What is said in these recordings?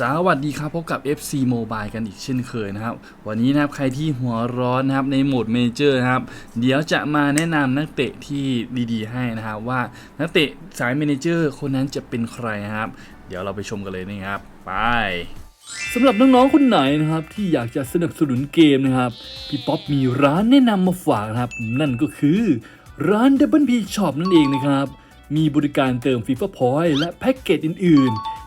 สวัสดีครับพบกับ FC Mobile กันอีกเช่นเคยนะครับ วันนี้นะครับใครที่หัวร้อนนะครับในโหมดเมเจอร์นะครับ เดี๋ยวจะมาแนะนำนักเตะที่ดีๆ ให้นะครับว่านักเตะสายเมเนเจอร์คนนั้นจะเป็นใครนะครับ เดี๋ยวเราไปชมกันเลยนะครับ ไปสำหรับน้องๆคนไหนนะครับที่อยากจะสนับสนุนเกมนะครับพี่ป๊อปมีร้านแนะนำมาฝากนะครับ นั่นก็คือร้าน Double P Shop นั่นเองนะครับมีบริการเติม FIFA Point และแพ็กเกจอื่นๆ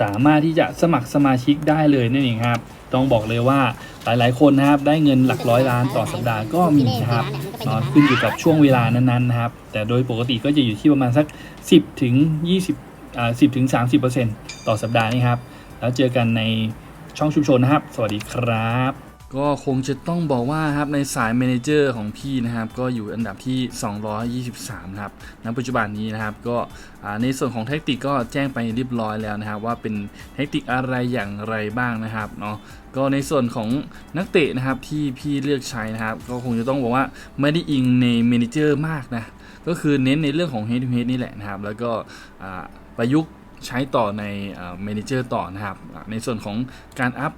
สามารถที่จะสมัครสมาชิกได้เลยนั่นเองครับ ต้องบอกเลยว่าหลายๆ คนนะครับได้เงินหลักร้อยล้านต่อสัปดาห์ก็มีนะครับนอนขึ้นอยู่กับช่วงเวลานั้นๆนะครับ แต่โดยปกติก็จะอยู่ที่ประมาณสัก 10ถึง20อ่า10ถึง30 ต่อสัปดาห์นี่ครับ แล้วเจอกันในช่องชุมชนนะครับ สวัสดีครับ ก็คงจะต้องบอกว่าครับในสายเมนเจอร์ของพี่นะครับก็อยู่อันดับที่ 223ครับณปัจจุบันนี้นะครับก็ในส่วนของเทคนิคก็แจ้งไปเรียบร้อยแล้วนะครับ ว่าเป็นเทคนิคอะไรอย่างไรบ้างนะครับเนาะก็ในส่วนของนักเตะนะครับที่พี่เลือกใช้นะครับ ก็คงจะต้องบอกว่าไม่ได้อิงในเมนเจอร์มากนะก็คือเน้นในเรื่องของ head to head นี่แหละนะครับ แล้วก็ประยุกต์ใช้ต่อในเมนเจอร์ต่อนะครับ ในส่วนของการอัพ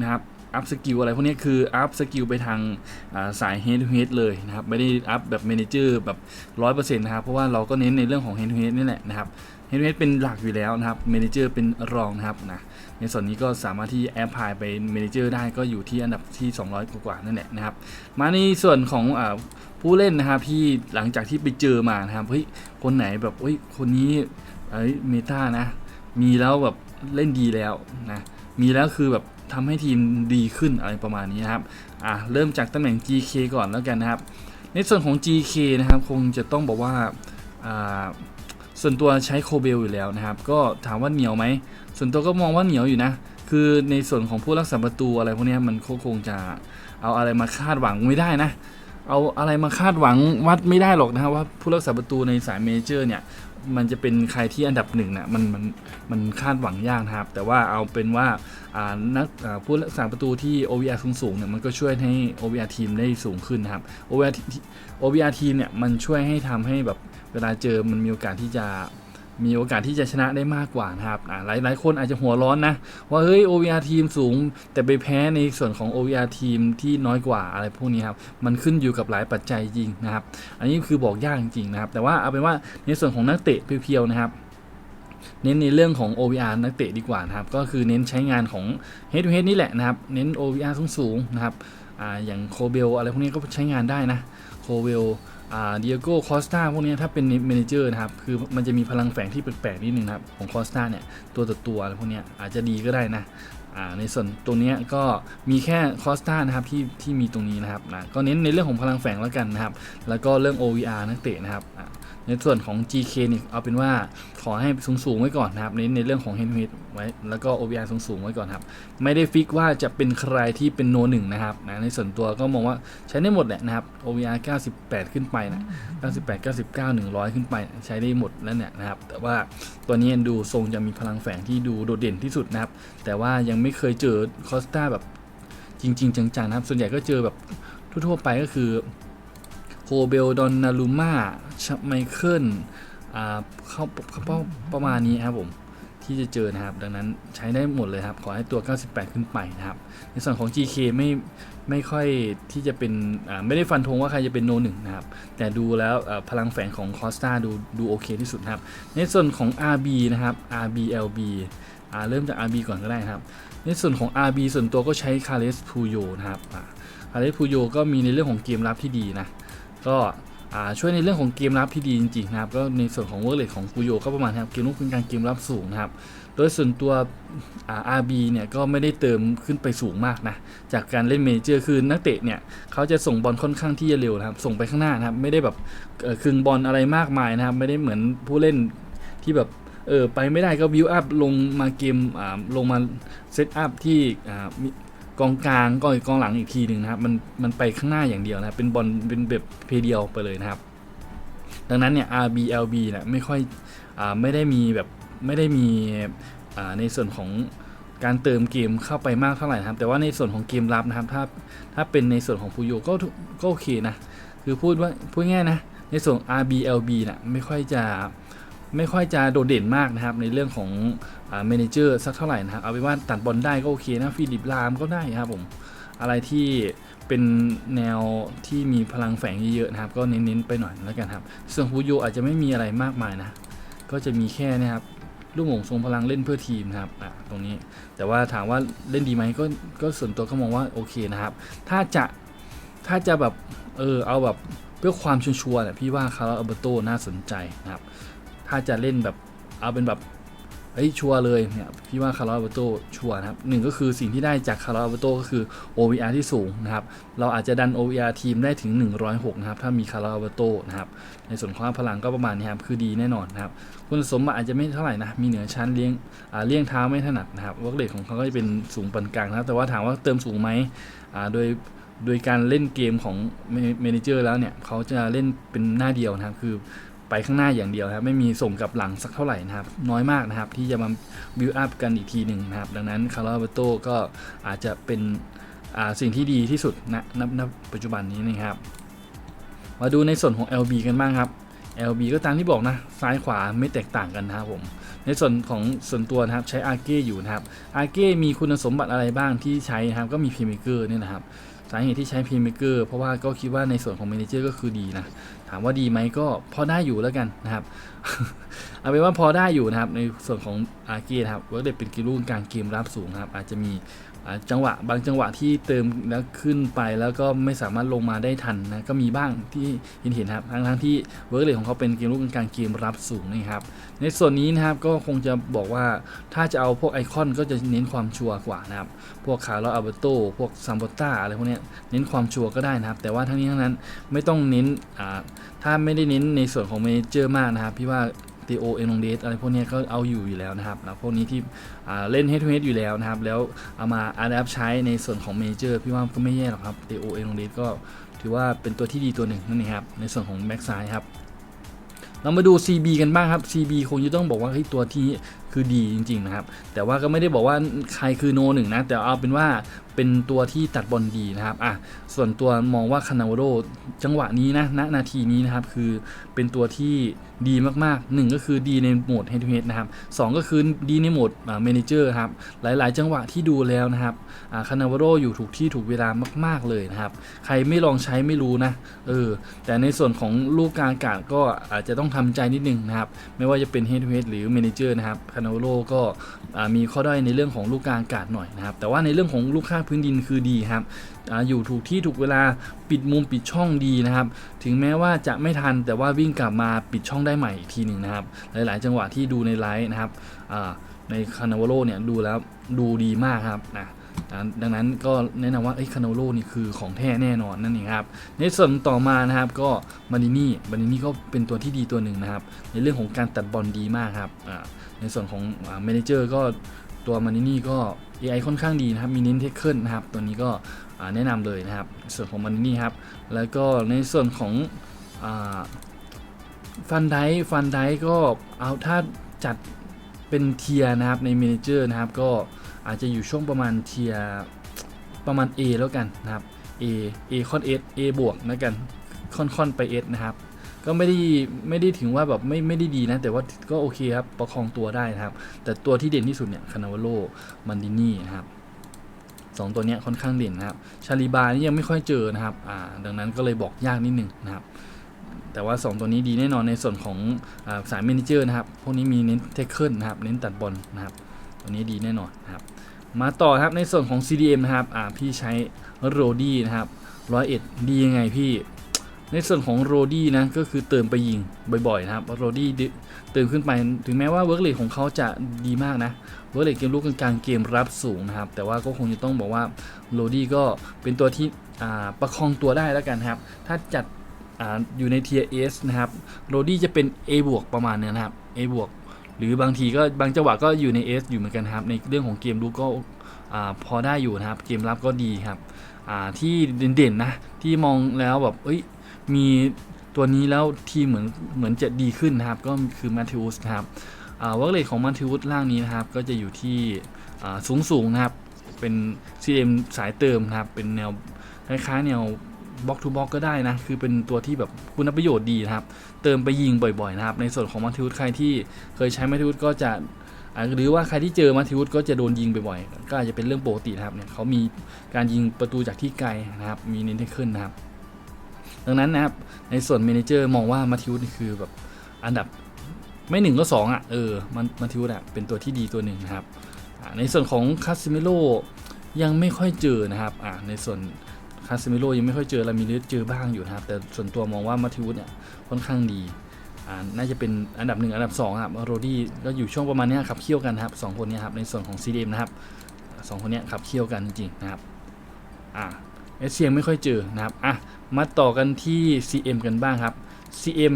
นะครับ อัพสกิลอะไรพวกนี้คืออัพสกิลไปทางสาย head to head เลยนะครับ ไม่ได้อัพแบบ manager แบบ100%นะครับ เพราะว่าเราก็เน้นในเรื่องของ head to head นี่แหละนะครับ head to head เป็นหลักอยู่แล้วนะครับ manager เป็นรองนะครับนะในส่วนนี้ก็สามารถที่แอปพลายไป manager ได้ก็อยู่ที่อันดับที่ 200 กว่านั่นแหละนะครับ มาในส่วนของอผู้เล่นนะครับที่หลังจากที่ไปเจอมานะครับเฮ้ยคนไหนแบบเฮ้ยคนนี้เอ้ยเมตานะ มีแล้วแบบเล่นดีแล้วนะมีแล้วคือแบบ ทำให้ทีมดีขึ้นอะไรประมาณนี้นครับอะเริ่มจากตำแหน่ง GK ก่อนแล้วกันนะครับ ในส่วนของ GK นะครับคงจะต้องบอกว่าอ่าส่วนตัวใช้โคเบลอยู่แล้วนะครับ ก็ถามว่าเหนียวไหม ส่วนตัวก็มองว่าเหนียวอยู่นะ คือในส่วนของผู้รักษาประตูอะไรพวกเนี้ยมันคงจะเอาอะไรมาคาดหวังไม่ได้นะ เอาอะไรมาคาดหวังวัดไม่ได้หรอกนะครับว่าผู้รักษาประตูในสายเมเจอร์เนี่ย มันจะเป็นใครที่อันดับหนึ่งนะมันมันมันคาดหวังยากนะครับ แต่ว่าเอาเป็นว่านักผู้รักษาประตูที่ OVR สูงสูงๆเนี่ยมันก็ช่วยให้ OVR ทีมได้สูงขึ้นนะครับ OVR OVR ทีมเนี่ยมันช่วยให้ทำให้แบบเวลาเจอมันมีโอกาสที่จะ มีโอกาสที่จะชนะได้มากกว่านะครับหลายหลายคนอาจจะหัวร้อนนะ ว่าเฮ้ย OVR ทีมสูง แต่ไปแพ้ในส่วนของ OVR ทีมที่น้อยกว่าอะไรพวกนี้ครับ มันขึ้นอยู่กับหลายปัจจัยจริงนะครับ อันนี้คือบอกยากจริงๆนะครับ แต่ว่าเอาเป็นว่าในส่วนของนักเตะเพียวๆนะครับเน้นในเรื่องของ OVR นักเตะดีกว่านะครับ ก็คือเน้นใช้งานของ Head to Head นี่แหละนะครับ เน้น OVR สูงๆนะครับออย่างโคเบลอะไรพวกนี้ก็ใช้งานได้นะ โคเบล เดียโก้คอสตาพวกนี้ถ้าเป็นเมนเจอร์นะครับ คือมันจะมีพลังแฝงที่แปลกๆนิดนึงนะครับ ของคอสตาเนี่ย ตัวต่อตัวอะไรพวกนี้อาจจะดีก็ได้นะในส่วนตรงเนี้ยก็มีแค่คอสตานะครับที่ที่มีตรงนี้นะครับนะก็เน้นในเรื่องของพลังแฝงแล้วกันนะครับ แล้วก็เรื่อง OVR นักเตะนะครับ ในส่วนของ GK นี่เอาเป็นว่าขอให้สูงๆไว้ก่อนนะครับเน้นในเรื่องของ head to head ไว้แล้วก็ OVR สูงๆไว้ก่อนครับ ไม่ได้ฟิกว่าจะเป็นใครที่เป็นโนหนึ่งนะครับนะในส่วนตัวก็มองว่าใช้ได้หมดแหละนะครับ OVR 98 ขึ้นไปนะ98 99 100 ขึ้นไป ใช้ได้หมดแล้วเนี่ยนะครับ แต่ว่าตัวนี้ดูทรงจะมีพลังแฝงที่ดูโดดเด่นที่สุดนะครับ แต่ว่ายังไม่เคยเจอคอสตาแบบจริง ๆ จังๆนะครับ ส่วนใหญ่ก็เจอแบบทั่วๆไปก็คือ โคเบลดอนนารูมาชไมเคิลอ่าเข้าเข้าเป้าประมาณนี้ครับผมที่จะเจอนะครับ ดังนั้นใช้ได้หมดเลยครับ ขอให้ตัว 98 ขึ้นไปนะครับ ในส่วนของ GK ไม่ไม่ค่อยที่จะเป็นอ่าไม่ได้ฟันธงว่าใครจะเป็นโนหนึ่งนะครับ แต่ดูแล้วพลังแฝงของคอสตาดูดูโอเคที่สุดนะครับ ในส่วนของ RB นะครับ RBLB อ่าเริ่มจาก RB ก่อนก็ได้ครับ ในส่วนของ RB ส่วนตัวก็ใช้คาเลสพูโยนะครับคาเลสพูโยก็มีในเรื่องของเกมรับที่ดีนะ ก็ช่วยในเรื่องของเกมรับที่ดีจริงๆนะครับก็ในส่วนของเวอร์เลตของฟูโยก็ประมาณนะครับเกมลุกเป็นการเกมรับสูงนะครับ โดยส่วนตัวอ่า RB เนี่ยก็ไม่ได้เติมขึ้นไปสูงมากนะ จากการเล่นเมเจอร์คือนักเตะเนี่ยเขาจะส่งบอลค่อนข้างที่จะเร็วนะครับ ส่งไปข้างหน้านะครับ ไม่ได้แบบเอ่อคึงบอลอะไรมากมายนะครับ ไม่ได้เหมือนผู้เล่นที่แบบเออไปไม่ได้ก็บิวอัพลงมาเกมลงมาเซตอัพที่ กองกลางก็กองหลังอีกทีหนึ่งนะครับมันมันไปข้างหน้าอย่างเดียวนะครับเป็นบอลเป็นแบบเพเดียวไปเลยนะครับ ดังนั้นเนี่ย RBLB เนี่ยไม่ค่อยอ่าไม่ได้มีแบบไม่ได้มีอ่าในส่วนของการเติมเกมเข้าไปมากเท่าไหร่นะครับ แต่ว่าในส่วนของเกมรับนะครับ ถ้าถ้าเป็นในส่วนของฟูโยก็ก็โอเคนะ คือพูดว่าพูดง่ายนะ ในส่วน RBLB น่ะไม่ค่อยจะ ไม่ค่อยจะโดดเด่นมากนะครับ ในเรื่องของเมนเจอร์สักเท่าไหร่นะครับ เอาเป็นว่าตัดบอลได้ก็โอเคนะฟิลิปลามก็ได้ครับผมอะไรที่เป็นแนวที่มีพลังแฝงเยอะๆนะครับ ก็เน้นๆไปหน่อยแล้วกันครับส่วนฟูโยอาจจะไม่มีอะไรมากมายนะ ก็จะมีแค่นะครับลูกหม่งทรงพลังเล่นเพื่อทีมนะครับอะตรงนี้แต่ว่าถามว่าเล่นดีไหมก็ก็ส่วนตัวก็มองว่าโอเคนะครับ ถ้าจะถ้าจะแบบเออเอาแบบเพื่อความชัวร์เนี่ยพี่ว่าคาร์ลอัลเบโตน่าสนใจนะครับ ถ้าจะเล่นแบบเอาเป็นแบบเฮ้ยชัวร์เลยเนี่ยพี่ว่าคาร์ลอัลเบโตชัวร์นะครับหนึ่งก็คือสิ่งที่ได้จากคาร์ลอัลเบโตก็คือ OVR ที่สูงนะครับ เราอาจจะดัน OVR ทีมได้ถึง 106 นะครับ ถ้ามีคาร์ลอัลเบโตนะครับ ในส่วนของพลังก็ประมาณนี้ครับ คือดีแน่นอนนะครับ คุณสมบัติอาจจะไม่เท่าไหร่นะ มีเหนือชั้นเลี้ยงเลี้ยงเท้าไม่ถนัดนะครับวอร์กเรทของเขาก็จะเป็นสูงปานกลางนะครับ แต่ว่าถามว่าเติมสูงไหมโดยโดยการเล่นเกมของเมนเจอร์แล้วเนี่ยเขาจะเล่นเป็นหน้าเดียวนะครับคือ ไปข้างหน้าอย่างเดียวครับไม่มีส่งกลับหลังสักเท่าไหร่นะครับน้อยมากนะครับ ที่จะมาบิวอัพกันอีกทีหนึ่งนะครับ ดังนั้นคาร์ลอเบโตก็อาจจะเป็นสิ่งที่ดีที่สุดณณณปัจจุบันนี้นะครับ มาดูในส่วนของ LB กันบ้างครับ LB ก็ตามที่บอกนะ ซ้ายขวาไม่แตกต่างกันนะครับผมในส่วนของส่วนตัวนะครับใช้อาเก้อยู่นะครับอาเก้มีคุณสมบัติอะไรบ้างที่ใช้นะครับก็มีพีเมเกอร์เนี่ยนะครับ สาเหตุที่ใช้พีเมเกอร์เพราะว่าก็คิดว่าในส่วนของเมนเจอร์ก็คือดีนะ ถามว่าดีไหมก็พอได้อยู่แล้วกันนะครับ เอาเป็นว่าพอได้อยู่นะครับ ในส่วนของอาเก้นครับเวิร์กเดเป็นกิลูกลางเกมรับสูงครับ อาจจะมี จังหวะบางจังหวะที่เติมแล้วขึ้นไปแล้วก็ไม่สามารถลงมาได้ทันนะก็มีบ้างที่เห็นเห็นครับทั้งทั้งๆที่เวิร์กเดของเขาเป็นเกมลูกกลางเกมรับสูงนะครับในส่วนนี้นะครับก็คงจะบอกว่าถ้าจะเอาพวกไอคอนก็จะเน้นความชัวร์กว่านะครับพวกคาร์ลอัลเบโตพวกซัมโบต้าอะไรพวกนี้เน้นความชัวร์ก็ได้นะครับแต่ว่าทั้งนี้ทั้งนั้นไม่ต้องเน้นถ้าไม่ได้เน้นในส่วนของเมเจอร์มากนะครับพี่ว่า ตีโอเอ็นงเดสอะไรพวกนี้ก็เอาอยู่อยู่แล้วนะครับแล้วพวกนี้ที่เล่นเฮดทูเฮดอยู่แล้วนะครับ แล้วเอามาอัดแอปใช้ในส่วนของเมเจอร์พี่ว่าก็ไม่แย่หรอกครับตีโอเอ็นงเดสก็ถือว่าเป็นตัวที่ดีตัวหนึ่งนั่นเองครับ ในส่วนของแบ็กซ้ายครับเรามาดู CB กันบ้างครับ CB คงจะต้องบอกว่าเฮ้ตัวที่ คือดีจริง ๆ นะครับ แต่ว่าก็ไม่ได้บอกว่าใครคือโนหนึ่งนะ แต่เอาเป็นว่าเป็นตัวที่ตัดบอลดีนะครับอะส่วนตัวมองว่าคานาวโรจังหวะนี้นะณนาทีนี้นะครับ คือเป็นตัวที่ดีมากๆหนึ่งก็คือดีในโหมด head to head นะครับสองก็คือดีในโหมดอ่า manager ครับ หลายๆ จังหวะที่ดูแล้วนะครับอ่าคานาวโรอยู่ถูกที่ถูกเวลามาก ๆเลยนะครับ ใครไม่ลองใช้ไม่รู้นะเออแต่ในส่วนของลูกกางอากาศก็อาจจะต้องทำใจนิดนึงนะครับ ไม่ว่าจะเป็น head to head หรือ manager นะครับคานาวโรก็มีข้อด้อยในเรื่องของลูกกลางอากาศหน่อยนะครับ แต่ว่าในเรื่องของลูกข้างพื้นดินคือดีครับอยู่ถูกที่ถูกเวลาปิดมุมปิดช่องดีนะครับ ถึงแม้ว่าจะไม่ทันแต่ว่าวิ่งกลับมาปิดช่องได้ใหม่อีกทีหนึ่งนะครับ หลาย ๆ จังหวะที่ดูในไลฟ์นะครับในคานาวโรเนี่ยดูแล้วดูดีมากครับนะ ดังนั้นก็แนะนำว่าไอ้คาโนโลนี่คือของแท้แน่นอนนั่นเองครับ ในส่วนต่อมานะครับก็มานินี่มานินี่ก็เป็นตัวที่ดีตัวหนึ่งนะครับ ในเรื่องของการตัดบอลดีมากครับในส่วนของเมนเจอร์ก็ตัวมานินี่ก็ AI ค่อนข้างดีนะครับ มีเน้นเทคเกิลนะครับ ตัวนี้ก็แนะนำเลยนะครับ ส่วนของมานินี่ครับ แล้วก็ในส่วนของฟันไดฟันไดก็เอาถ้าจัดเป็นเทียนะครับในเมนเจอร์นะครับก็ อาจจะอยู่ช่วงประมาณเทียประมาณ A แล้วกันนะครับ A A ค่อน S A บวกแล้วกันค่อนค่อนไป S นะครับ ก็ไม่ได้ไม่ได้ถึงว่าแบบไม่ไม่ได้ดีนะ แต่ว่าก็โอเคครับ ประคองตัวได้นะครับ แต่ตัวที่เด่นที่สุดเนี่ยคานาวโลมันดินี่นะครับสองตัวเนี้ยค่อนข้างเด่นนะครับ ชาลีบานี่ยังไม่ค่อยเจอนะครับอ่าดังนั้นก็เลยบอกยากนิดนึงนะครับ แต่ว่า 2 ตัวนี้ดีแน่นอนในส่วนของอสายเมนเจอร์นะครับ พวกนี้มีเน้นเทคเกิลนะครับ เน้นตัดบอลนะครับ ตัวนี้ดีแน่นอนนะครับ มาต่อครับในส่วนของ CDM นะครับอ่าพี่ใช้โรดี้นะครับร้อยเอ็ดดียังไงพี่ ในส่วนของโรดี้นะก็คือเติมไปยิงบ่อยๆนะครับโรดี้เติมขึ้นไปถึงแม้ว่าเวิร์กเลทของเขาจะดีมากนะเวิร์กเลทเกมลูกกลางๆเกมรับสูงนะครับ แต่ว่าก็คงจะต้องบอกว่าโรดี้ก็เป็นตัวที่อ่าประคองตัวได้แล้วกันครับ ถ้าจัดอ่าอยู่ใน Tier S นะครับโรดี้จะเป็น A บวกประมาณเนี้ยนะครับ A บวก หรือบางทีก็บางจังหวะก็อยู่ใน S อสอยู่เหมือนกันครับ ในเรื่องของเกมลุกก็พอได้อยู่นะครับ เกมรับก็ดีครับที่เด่นๆนะที่มองแล้วแบบเอ้ยมีตัวนี้แล้วทีเหมือนเหมือนจะดีขึ้นนะครับ ก็คือมาทิอุสครับวัคเลของมาทิอุสล่างนี้นะครับ ก็จะอยู่ที่สูงสูงๆนะครับ เป็น CM สายเติมนะครับ เป็นแนวคล้ายๆแนว บล็อกทูบล็อกก็ได้นะ คือเป็นตัวที่แบบคุณประโยชน์ดีนะครับ เติมไปยิงบ่อยๆนะครับ ในส่วนของมัทธิวสใครที่เคยใช้มัทธิวสก็จะหรือว่าใครที่เจอมัทธิวสก็จะโดนยิงบ่อยๆ ก็อาจจะเป็นเรื่องปกตินะครับเนี่ยเขามีการยิงประตูจากที่ไกลนะครับ มีเน้นให้ขึ้นนะครับ ดังนั้นนะครับ ในส่วนเมนเจอร์มองว่ามัทธิวส์คือแบบอันดับไม่หนึ่งก็สองอะเออมันมัทธิวสอะเป็นตัวที่ดีตัวหนึ่งนะครับ ในส่วนของคาซิเมโลยังไม่ค่อยเจอนะครับอ่าในส่วน คาซิเมโลยังไม่ค่อยเจอลามิเลสเจอบ้างอยู่นะครับ แต่ส่วนตัวมองว่ามัทธิวสเนี่ยค่อนข้างดีน่าจะเป็นอันดับหนึ่งอันดับสองครับโรดี้ก็อยู่ช่วงประมาณนี้ยขับเคี่ยวกันนะครับสองคนนี้ครับในส่วนของซีดีมนะครับสองคนนี้ขับเคี่ยวกันจริงๆนะครับอ่าเอสเซียงไม่ค่อยเจอนะครับอะมาต่อกันที่ CM กันบ้างครับ CM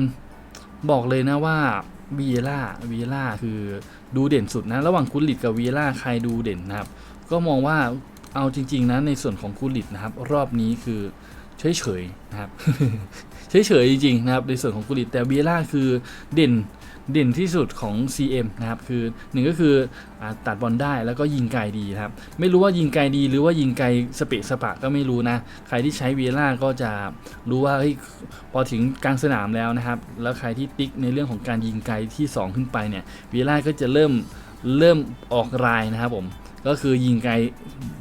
บอกเลยนะว่าวีล่าวีล่าคือดูเด่นสุดนะ ระหว่างคุลิตกับวีล่าใครดูเด่นนะครับ ก็มองว่า เอาจริง ๆ นะ ในส่วนของคุลิตนะครับ รอบนี้คือเฉยๆนะครับเฉยๆจริงๆนะครับในส่วนของกุลิตแต่เบียร่าคือเด่นเด่นที่สุดของ CM นะครับคือหนึ่งก็คืออตัดบอลได้แล้วก็ยิงไกลดีครับ ไม่รู้ว่ายิงไกลดีหรือว่ายิงไกลสเปะสปะก็ไม่รู้นะ ใครที่ใช้เวล่าก็จะรู้ว่าเฮ้ยพอถึงกลางสนามแล้วนะครับ แล้วใครที่ติ๊กในเรื่องของการยิงไกลที่ 2 ขึ้นไปเนี่ยเวล่าก็จะเริ่มเริ่มออกรายนะครับผม ก็คือยิงไกล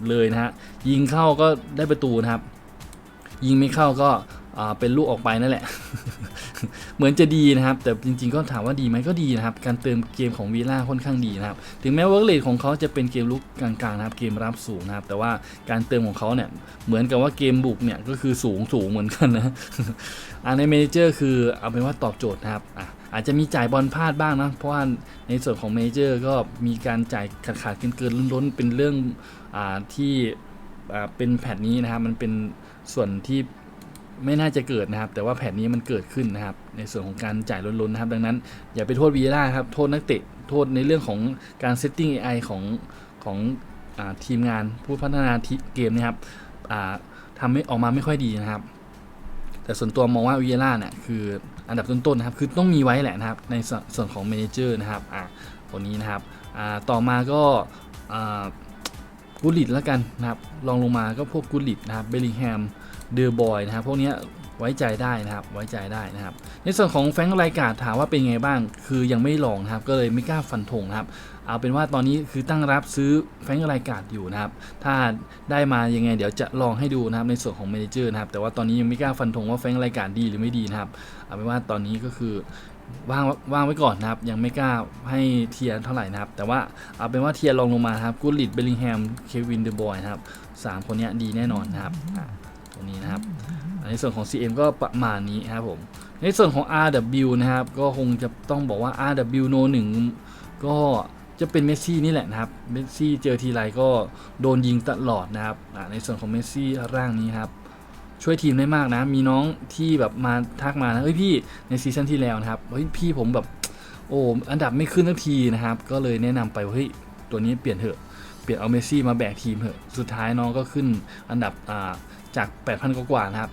เลยนะฮะยิงเข้าก็ได้ประตูนะครับ ยิงไม่เข้าก็เป็นลูกออกไปนั่นแหละ เหมือนจะดีนะครับ แต่จริงๆก็ถามว่าดีไหมก็ดีนะครับ การเติมเกมของวีล่าค่อนข้างดีนะครับ ถึงแม้ว่าเรทของเขาจะเป็นเกมลุกกลางๆนะครับ เกมรับสูงนะครับ แต่ว่าการเติมของเขาเนี่ย เหมือนกับว่าเกมบุกเนี่ยก็คือสูงสูงเหมือนกันนะอ่าในเมเจอร์คือเอาเป็นว่าตอบโจทย์นะครับ อาจจะมีจ่ายบอลพลาดบ้างนะ เพราะว่าในส่วนของเมเจอร์ก็มีการจ่ายขาดขาดเกินเกินๆล้นๆ เป็นเรื่องอที่เป็นแพทนี้นะครับ มันเป็นส่วนที่ไม่น่าจะเกิดนะครับ แต่ว่าแผนนี้มันเกิดขึ้นนะครับ ในส่วนของการจ่ายล้นๆนะครับ ดังนั้น อย่าไปโทษวีล่าครับ โทษนักเตะ โทษในเรื่องของการเซตติ้ง AI ของของอทีมงานผู้พัฒนาเกมนะครับทำให้ออกมาไม่ค่อยดีนะครับ แต่ส่วนตัวมองว่าวีล่าเนี่ยคือ อันดับต้นๆนะครับ คือต้องมีไว้แหละนะครับ ในส่วนส่วนของเมนเจอร์นะครับ อ่าคนนี้นะครับ อ่า ต่อมาก็ อ่ากูลิตแล้วกันนะครับ ลองลงมาก็พวกกูลิตนะครับ เบลลิงแฮม เดอร์บอยนะครับ พวกเนี้ย ไว้ใจได้นะครับ ไว้ใจได้นะครับ ในส่วนของแฟงค์ไรกาดถามว่าเป็นไงบ้าง คือยังไม่ลองนะครับ ก็เลยไม่กล้าฟันธงนะครับ เอาเป็นว่าตอนนี้คือตั้งรับซื้อแฟงค์ไรกาดอยู่นะครับ ถ้าได้มายังไงเดี๋ยวจะลองให้ดูนะครับในส่วนของเมเนเจอร์นะครับ แต่ว่าตอนนี้ยังไม่กล้าฟันธงว่าแฟงค์ไรกาดดีหรือไม่ดีนะครับ เอาเป็นว่าตอนนี้ก็คือว่างว่างไว้ก่อนนะครับ ยังไม่กล้าให้เทียร์เท่าไหร่นะครับ แต่ว่าเอาเป็นว่าเทียร์ลองลงมาครับกูลิตเบลลิงแฮมเควินเดอะบอยนะครับสามคนนี้ดีแน่นอนนะครับตรงนี้นะครับ ในส่วนของ CM ก็ประมาณนี้ครับผม ในส่วนของ RW นะครับ ก็คงจะต้องบอกว่า RW No 1ก็จะเป็นเมสซี่นี่แหละนะครับ เมสซี่เจอทีไรก็โดนยิงตลอดนะครับ ในส่วนของเมสซี่ร่างนี้ครับ ช่วยทีมได้มากนะ มีน้องที่แบบมาทักมานะ เฮ้ยพี่ในซีซั่นที่แล้วนะครับ เฮ้ยพี่ผมแบบโอ้อันดับไม่ขึ้นทักทีนะครับ ก็เลยแนะนำไปว่าเฮ้ยตัวนี้เปลี่ยนเถอะ เปลี่ยนเอาเมสซี่มาแบกทีมเถอะ สุดท้ายน้องก็ขึ้นอันดับจาก 8,000 กว่านะครับ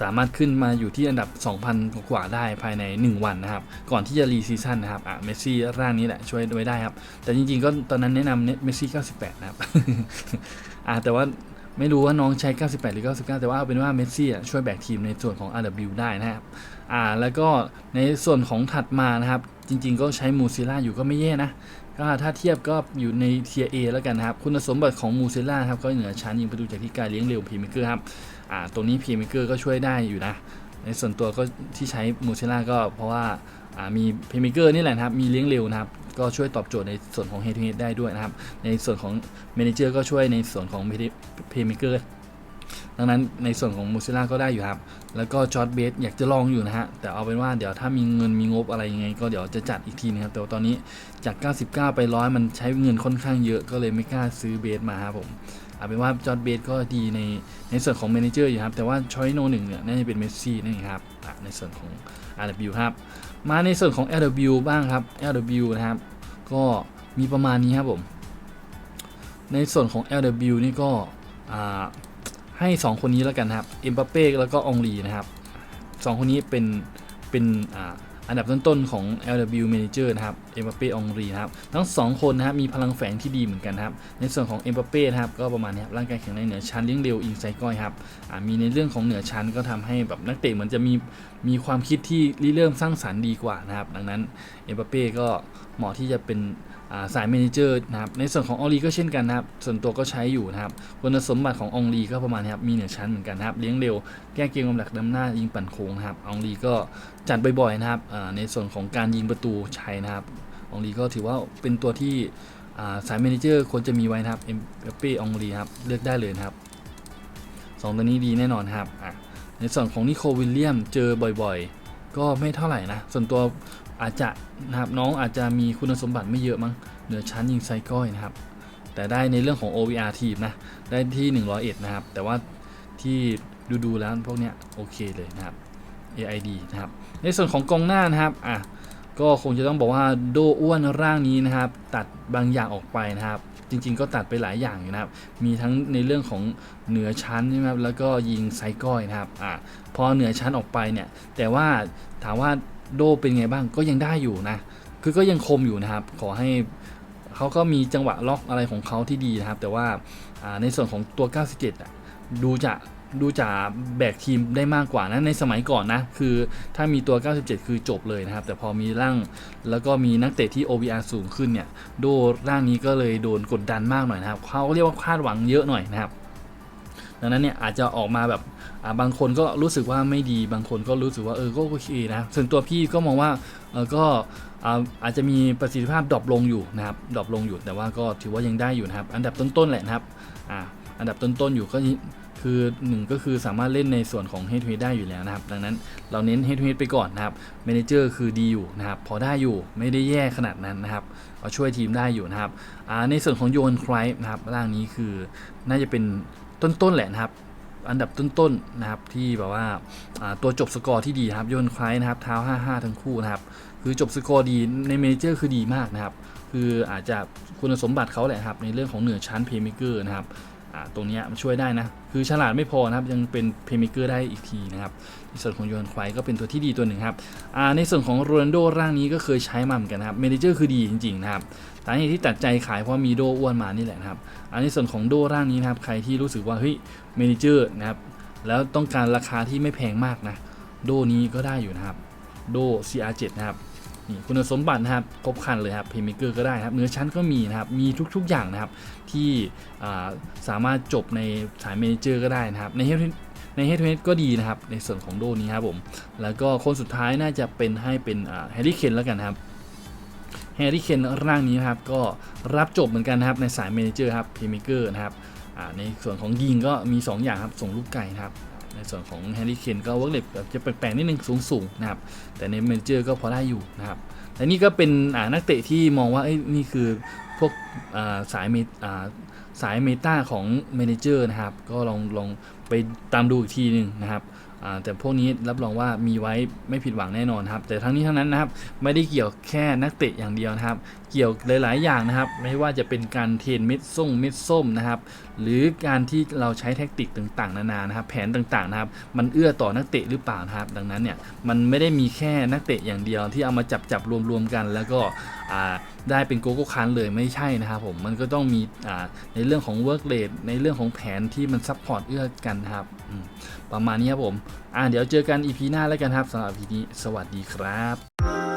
สามารถขึ้นมาอยู่ที่อันดับ 2,000 กว่าได้ภายใน 1 วันนะครับ ก่อนที่จะรีซีซั่นนะครับอะเมสซี่ร่างนี้แหละช่วยไว้ได้ครับ แต่จริงๆก็ตอนนั้นแนะนำเมสซี่ 98 นะครับอะแต่ว่าไม่รู้ว่าน้องใช้ 98 หรือ 99 แต่ว่าเอาเป็นว่าเมสซี่ช่วยแบกทีมในส่วนของ RW ได้นะครับอ่าแล้วก็ในส่วนของถัดมานะครับ จริงๆก็ใช้มูซิล่าอยู่ก็ไม่แย่นะก็ถ้าเทียบก็อยู่ในเทีย A แล้วกันนะครับ คุณสมบัติของมูซิล่าครับ ก็เหนือชั้นยิงประตูจากที่ไกลเลี้ยงเร็วพีมิเกอร์ครับ อ่าตรงนี้พีมิเกอร์ก็ช่วยได้อยู่นะ ในส่วนตัวก็ที่ใช้มูซิล่าก็เพราะว่าอ่ามีพีมิเกอร์นี่แหละนะครับ มีเลี้ยงเร็วนะครับ ก็ช่วยตอบโจทย์ในส่วนของ Head to Head ได้ด้วยนะครับ ในส่วนของ Manager ก็ช่วยในส่วนของ p พ a y m a k e r ดังนั้นในส่วนของมูซิล่าก็ได้อยู่ครับ แล้วก็จอร์ดเบสอยากจะลองอยู่นะฮะ แต่เอาเป็นว่าเดี๋ยวถ้ามีเงินมีงบอะไรยังไง ก็เดี๋ยวจะจัดอีกทีนะครับ แต่ตอนนี้จาก 99 ไปร้อยมันใช้เงินค่อนข้างเยอะ ก็เลยไม่กล้าซื้อเบสมาครับผม เอาเป็นว่าจอร์ดเบสก็ดีในในส่วนของเมนเจอร์อยู่ครับ แต่ว่าชอยโนหนึ่งเนี่ยน่าจะเป็นเมสซี่นั่นเองครับในส่วนของ RW ครับ มาในส่วนของ LW บ้างครับ LW นะครับ ก็มีประมาณนี้ครับผม ในส่วนของ LW นี่ก็ให้ 2 คนนี้แล้วกันครับ เอ็มบัปเป้แล้วก็องลีนะครับ 2 คนนี้เป็นเป็นอ่า อันดับต้นๆของ LW Manager นะครับ เอ็มบัปเป้ องรีนะครับ ทั้ง 2 คนนะครับ มีพลังแฝงที่ดีเหมือนกันครับ ในส่วนของเอ็มบัปเป้นะครับ ก็ประมาณนี้ครับ ร่างกายแข็งแรงเหนือชั้นเลี้ยงเร็วอินไซก้อยครับอ่ามีในเรื่องของเหนือชั้นก็ทำให้แบบนักเตะเหมือนจะมีมีความคิดที่ริเริ่มสร้างสรรค์ดีกว่านะครับ ดังนั้นเอ็มบัปเป้ก็ เหมาะที่จะเป็นาสายเมนเจอร์นะครับในส่วนของอองลีก็เช่นกันนะครับส่วนตัวก็ใช้อยู่นะครับคุณสมบัติของอองลีก็ประมาณนี้ครับมีเหนือชั้นเหมือนกันนะครับเลี้ยงเร็วแก้เกมกำลักดำหน้ายิงปั่นโค้งนะครับอองลีก็จัดบ่อยๆนะครับในส่วนของการยิงประตูใช้นะครับอองลีก็ถือว่าเป็นตัวที่าสายเมนเจอร์ควรจะมีไว้นะครับเอ็มเป้อองลีครับเลือกได้เลยนะครับสองตัวนี้ดีแน่นอนครับในส่วนของนิโคลวิลเลียมเจอบ่อยๆ ก็ไม่เท่าไหร่นะ ส่วนตัว อาจจะนะครับน้องอาจจะมีคุณสมบัติไม่เยอะมั้งเหนือชั้นยิงไซก้อยนะครับ แต่ได้ในเรื่องของ OVR ทีมนะ ได้ที่ 101 นะครับ แต่ว่าที่ดูดูๆแล้วพวกเนี้ยโอเคเลยนะครับ AID นะครับ ในส่วนของกองหน้านะครับอะก็คงจะต้องบอกว่าโดอ้วนร่างนี้นะครับ ตัดบางอย่างออกไปนะครับ จริงๆก็ตัดไปหลายอย่างอยู่นะครับ มีทั้งในเรื่องของเหนือชั้นใช่ไหมครับแล้วก็ยิงไซก้อยนะครับอะพอเหนือชั้นออกไปเนี่ยแต่ว่าถามว่า โดเป็นไงบ้างก็ยังได้อยู่นะ คือก็ยังคมอยู่นะครับ ขอให้เขาก็มีจังหวะล็อกอะไรของเขาที่ดีนะครับ แต่ว่าในส่วนของตัว 97อะดูจะดูจะแบกทีมได้มากกว่านะในสมัยก่อนนะ คือถ้ามีตัว 97 คือจบเลยนะครับ แต่พอมีร่างแล้วก็มีนักเตะที่ OBR สูงขึ้นเนี่ย โดร่างนี้ก็เลยโดนกดดันมากหน่อยนะครับเขาเรียกว่าคาดหวังเยอะหน่อยนะครับ ดังนั้นเนี่ยอาจจะออกมาแบบบางคนก็รู้สึกว่าไม่ดีบางคนก็รู้สึกว่าเออก็โอเคนะส่วนตัวพี่ก็มองว่าเออก็อาจจะมีประสิทธิภาพดรอปลงอยู่นะครับดรอปลงอยู่แต่ว่าก็ถือว่ายังได้อยู่นะครับ อันดับต้นๆแหละนะครับอ่าอันดับต้นๆอยู่ก็คือหนึ่งก็คือสามารถเล่นในส่วนของ Head to Head ได้อยู่แล้วนะครับ ดังนั้นเราเน้น Head to Head ไปก่อนนะครับ Manager คือดีอยู่นะครับ พอได้อยู่ไม่ได้แย่ขนาดนั้นนะครับก็ช่วยทีมได้อยู่นะครับในส่วนของโยนไครนะครับร่างนี้คือน่าจะเป็น ต้นๆแหละนะครับ อันดับต้นๆนะครับที่แบบว่าาตัวจบสกอร์ที่ดีครับโยนคล้ายนะครับเท้า 5-5 ทั้งคู่นะครับคือจบสกอร์ดีในเมเจอร์คือดีมากนะครับ คืออาจจะคุณสมบัติเขาแหละครับ ในเรื่องของเหนือชั้นเพย์เมเกอร์นะครับตรงนี้มันช่วยได้นะ คือฉลาดไม่พอนะครับยังเป็นเพย์เมเกอร์ได้อีกทีนะครับ ในส่วนของโยนควายก็เป็นตัวที่ดีตัวหนึ่งครับในส่วนของโรนัลโดร่างนี้ก็เคยใช้มาเหมือนกันครับเมเนเจอร์คือดีจริงๆนะครับสาเหตุที่ตัดใจขายเพราะมีโดอ้วนมานี่แหละครับอันในส่วนของโดร่างนี้นะครับใครที่รู้สึกว่าเฮ้ยเมเนเจอร์นะครับแล้วต้องการราคาที่ไม่แพงมากนะโดนี้ก็ได้อยู่นะครับโด CR7 นะครับนี่คุณสมบัตินะครับครบครันเลยครับเพย์เมเกอร์ก็ได้ครับเนื้อชั้นก็มีนะครับมีทุกๆอย่างนะครับที่สามารถจบในสายเมนเจอร์ก็ได้นะครับใน เฮดในเฮดทูเฮดก็ดีนะครับ ในส่วนของโดนี้ครับผม แล้วก็คนสุดท้ายน่าจะเป็นให้เป็นแฮร์รี่เคนแล้วกันครับแฮร์รี่เคนร่างนี้นะครับก็รับจบเหมือนกันนะครับในสายเมนเจอร์ครับเพย์เมเกอร์นะครับในส่วนของยิงก็มี 2 อย่างครับส่งลูกไก่นะครับในส่วนของแฮร์รี่เคนก็วิร์กเลทแบบจะแปลกๆนิดนึงสูงๆนะครับแต่ในเมนเจอร์ก็พอได้อยู่นะครับและนี่ก็เป็นนักเตะที่มองว่าเอ้นี่คือ พวกสายเมสายเมตาของเมนเจอร์นะครับ ก็ลองลองไปตามดูอีกทีหนึ่งนะครับแต่พวกนี้รับรองว่ามีไว้ไม่ผิดหวังแน่นอนครับ แต่ทั้งนี้ทั้งนั้นนะครับ ไม่ได้เกี่ยวแค่นักเตะอย่างเดียวนะครับ เกี่ยวหลาย ๆ อย่างนะครับ ไม่ว่าจะเป็นการเทรนเม็ดส้มเม็ดส้มนะครับ หรือการที่เราใช้แท็กติกต่าง ๆ นานานะครับ แผนต่าง ๆ นะครับ มันเอื้อต่อนักเตะหรือเปล่านะครับ ดังนั้นเนี่ย มันไม่ได้มีแค่นักเตะอย่างเดียวที่เอามาจับจับรวม ๆ กัน แล้วก็ ได้เป็นโกโก้คันเลยไม่ใช่นะครับผมมันก็ต้องมีในเรื่องของเวิร์กเรทในเรื่องของแผนที่มันซัพพอร์ตเอื้อกันนะครับประมาณนี้ครับผมเดี๋ยวเจอกัน EP หน้าแล้วกันครับสำหรับ EP นี้สวัสดีครับ